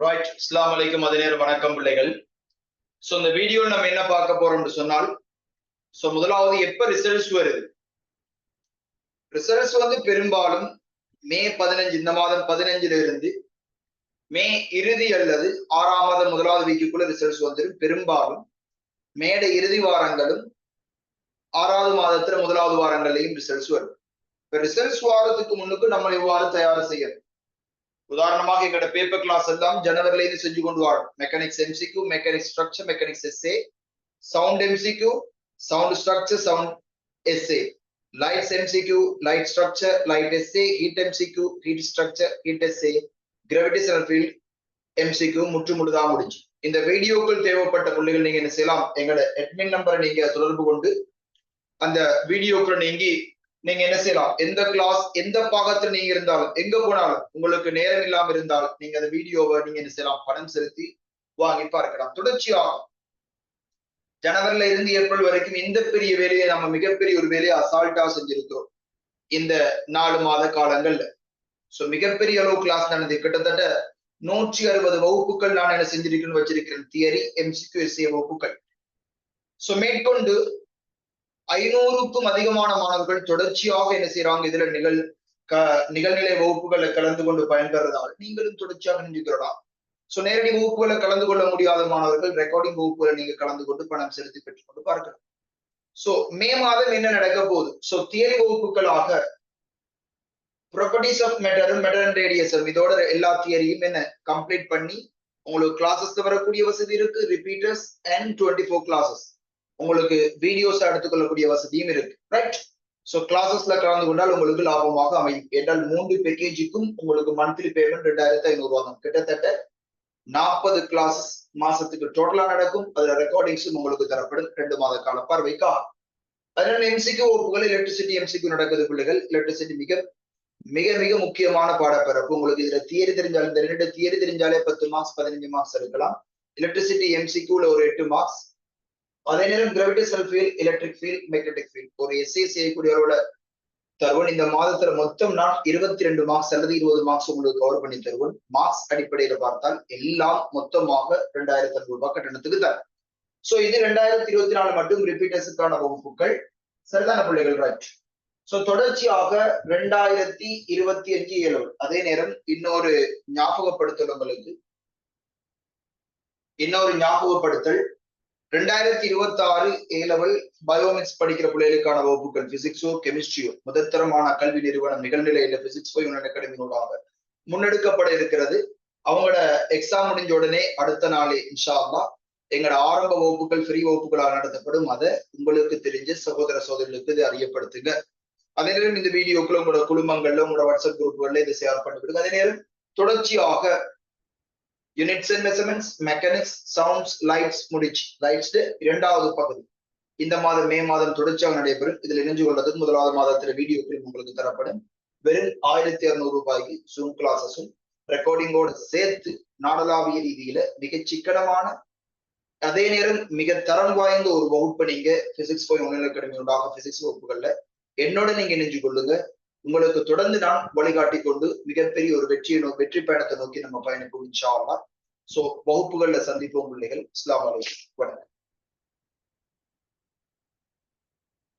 Right இஸ்லாம் அலைக்கும் அதிநேரம் வணக்கம் பிள்ளைகள் சோ இந்த வீடியோ நம்ம என்ன பார்க்க போறோம்னு சொன்னால் சோ முதலாவது எப்ப ரிசல்ட்ஸ் வருது? ரிசல்ட்ஸ் வந்து பெரும்பாலும் மே பதினஞ்சு இந்த மாதம் பதினஞ்சுல இருந்து மே இறுதி அல்லது ஆறாம் மாதம் முதலாவது வீக்குக்குள்ள ரிசல்ட்ஸ் வந்துடும் பெரும்பாலும் மேட இறுதி வாரங்களும் ஆறாவது மாதத்துல முதலாவது வாரங்கள்லையும் ரிசல்ட்ஸ் வரும். இப்ப ரிசல்ட்ஸ் வாரத்துக்கு முன்னுக்கு நம்ம இவ்வாறு தயார் செய்யணும். உதாரணமாக எங்களோட பேப்பர் கிளாஸ் எல்லாம் ஜனவரில இருந்து செஞ்சு கொண்டு வரோம். Mechanics MCQ mechanics structure mechanics SA sound MCQ sound structure sound SA lights MCQ light structure light SA heat MCQ heat structure heat SA gravitational field MCQ முற்று முழுதா முடிஞ்சு. இந்த வீடியோக்கள் தேவைப்பட்ட புள்ளிகள் நீங்க என்ன செய்யலாம் எங்களோட அட்மின் நம்பரை நீங்க தொடர்பு கொண்டு அந்த வீடியோக்களை நீங்க நீங்க என்ன செய்யலாம்? எந்த கிளாஸ் எந்த பாகத்துல நீங்க இருந்தாலும் எங்க போனாலும் உங்களுக்கு நேரம் இல்லாம இருந்தாலும் நீங்க அந்த வீடியோவை நீங்க என்ன செய்யலாம்? பணம் செலுத்தி வாங்கி பார்க்கலாம். தொடர்ச்சியாக ஜனவரில இருந்து ஏப்ரல் வரைக்கும் இந்த பெரிய வேலையை நம்ம மிகப்பெரிய ஒரு வேலையை அசால்ட்டா செஞ்சிருக்கிறோம். இந்த நாலு மாத காலங்கள்ல. சோ மிகப்பெரிய அளவு கிளாஸ் நடந்தது. கிட்டத்தட்ட நூற்றி அறுபது வகுப்புகள் நான் என்ன செஞ்சிருக்கேன்னு வச்சிருக்கிறேன். தியரி எம்சிக்யூஎஸ்ஏ வகுப்புகள். சோ மேற்கொண்டு ஐநூறுக்கும் அதிகமான மாணவர்கள் தொடர்ச்சியாக என்ன செய்யறாங்க இதுல நிகழ் க நிகழ்நிலை வகுப்புகளை கலந்து கொண்டு பயன்பெறதால் நீங்களும் தொடர்ச்சியாக நின்றுகிறலாம் சோ நேரடி வகுப்புகளை கலந்து கொள்ள முடியாத மாணவர்கள் ரெக்கார்டிங் வகுப்புகளை நீங்க கலந்து கொண்டு பணம் செலுத்தி பெற்றுக்கொண்டு பார்க்கலாம். சோ மே மாதம் என்ன நடக்க போகுது? சோ தியரி வகுப்புகளாக ப்ராப்பர்ட்டிஸ் ஆஃப் மெட்டரும் மெட்டர் அண்ட் ரேடியஸும் இதோட எல்லா தியரியும் என்ன? கம்ப்ளீட் பண்ணி உங்களுக்கு கிளாஸஸ் வரக்கூடிய வசதி இருக்கு repeaters and twenty four classes உங்களுக்கு வீடியோஸ் எடுத்துக்கொள்ளக்கூடிய வசதியும் இருக்கு. ரைட் சோ கிளாஸஸ்ல கலந்து கொண்டால் உங்களுக்கு லாபமாக அமையும். என்றால் மூன்று பேக்கேஜுக்கும் உங்களுக்கு மந்த்லி பேமெண்ட் ரெண்டாயிரத்தி ஐநூறு ரூபா கிட்டத்தட்ட நாற்பது கிளாஸஸ் மாசத்துக்கு டோட்டலா நடக்கும். அதுல ரெக்கார்டிங்ஸும் உங்களுக்கு தரப்படும். ரெண்டு மாத கால பார்வைக்கா அதனால எம்சிக்கு வகுப்புகள் எலக்ட்ரிசிட்டி எம்சிக்கு நடக்குது பிள்ளைகள். எலக்ட்ரிசிட்டி மிக மிக மிக முக்கியமான பாடப்பிறப்பு. உங்களுக்கு இதுல தியரி தெரிஞ்சாலும் இந்த ரெண்டு தியரி தெரிஞ்சாலே பத்து மார்க்ஸ் பதினஞ்சு மார்க்ஸ் எடுக்கலாம். எலக்ட்ரிசிட்டி எம்சிக்யூல ஒரு எட்டு மார்க்ஸ் அதே நேரம் gravitational field electric field magnetic field ஒரு எஸ்ஏ செய்யக்கூடியவரோட தருவன் இந்த மாதத்துல மொத்தம் நான் இருபத்தி ரெண்டு மார்க்ஸ் அல்லது இருபது மார்க்ஸ் உங்களுக்கு கவர் பண்ணி தருவன். மார்க்ஸ் அடிப்படையில பார்த்தால் எல்லாம் மொத்தமாக ரெண்டாயிரத்தி ஐநூறு ரூபாய் கட்டணத்துக்கு தரும் சோ இது ரெண்டாயிரத்தி இருபத்தி நாலு மட்டும் ரிப்பீட்டர்ஸுக்கான வகுப்புகள். சரிதான பிள்ளைகள்? ரைட் சோ தொடர்ச்சியாக ரெண்டாயிரத்தி இருபத்தி அஞ்சு ஏழு. அதே நேரம் இன்னொரு ஞாபகப்படுத்தல் உங்களுக்கு. இன்னொரு ஞாபகப்படுத்தல். ரெண்டாயிரத்தி இருபத்தி ஆறு ஏ லெவல் பயோமிக்ஸ் படிக்கிற பிள்ளைகளுக்கான வகுப்புகள் பிசிக்ஸோ கெமிஸ்ட்ரியோ முதற்தரமான கல்வி நிறுவனம் நிகழ்நிலையில பிசிக்ஸ் போய் அகாடமியோடாக முன்னெடுக்கப்பட இருக்கிறது. அவங்களோட எக்ஸாம் முடிஞ்ச உடனே அடுத்த நாளே இன்ஷா அல்லா எங்களோட ஆரம்ப வகுப்புகள் ஃப்ரீ வகுப்புகளாக நடத்தப்படும். அதை உங்களுக்கு தெரிஞ்ச சகோதர சகோதரிகளுக்கு இதை அறியப்படுத்துங்க. அதே நேரம் இந்த வீடியோக்கள் உங்களோட குடும்பங்கள்ல உங்களோட வாட்ஸ்அப் குரூப்புகள்ல இதை ஷேர் பண்ணிவிடுங்க. அதே நேரம் தொடர்ச்சியாக units and measurements mechanics sounds lights முடிச்சு. லைட்ஸ் இரண்டாவது பகுதி. இந்த மாதம் மே மாதம் தொடர்ச்சியாக நடைபெறும். இதில் இணைஞ்சு கொள்வதற்கு முதலாவது மாதத்தில் வீடியோ கிளிப் உங்களுக்கு தரப்படும். வெறும் ஆயிரத்தி இருநூறு ரூபாய்க்கு ஜூம் கிளாஸஸும் ரெக்கார்டிங்கோட சேர்த்து நாடளாவிய ரீதியில மிக சிக்கனமான அதே நேரம் மிக தரம் வாய்ந்த ஒரு வகுப்பை நீங்க பிசிக்ஸ் போய் ஒன்றில் உண்டாக பிசிக்ஸ் வகுப்புகள்ல என்னோட நீங்க இணைஞ்சு கொள்ளுங்க. உங்களுக்கு தொடர்ந்து நான் வழிகாட்டி கொண்டு மிகப்பெரிய ஒரு வெற்றியை நோ வெற்றி பயணத்தை நோக்கி நம்ம பயணிப்போம் இன்ஷா அல்லா சோ வகுப்புகள்ல சந்திப்போம் பிள்ளைகள். இஸ்லாம் வணக்கம்.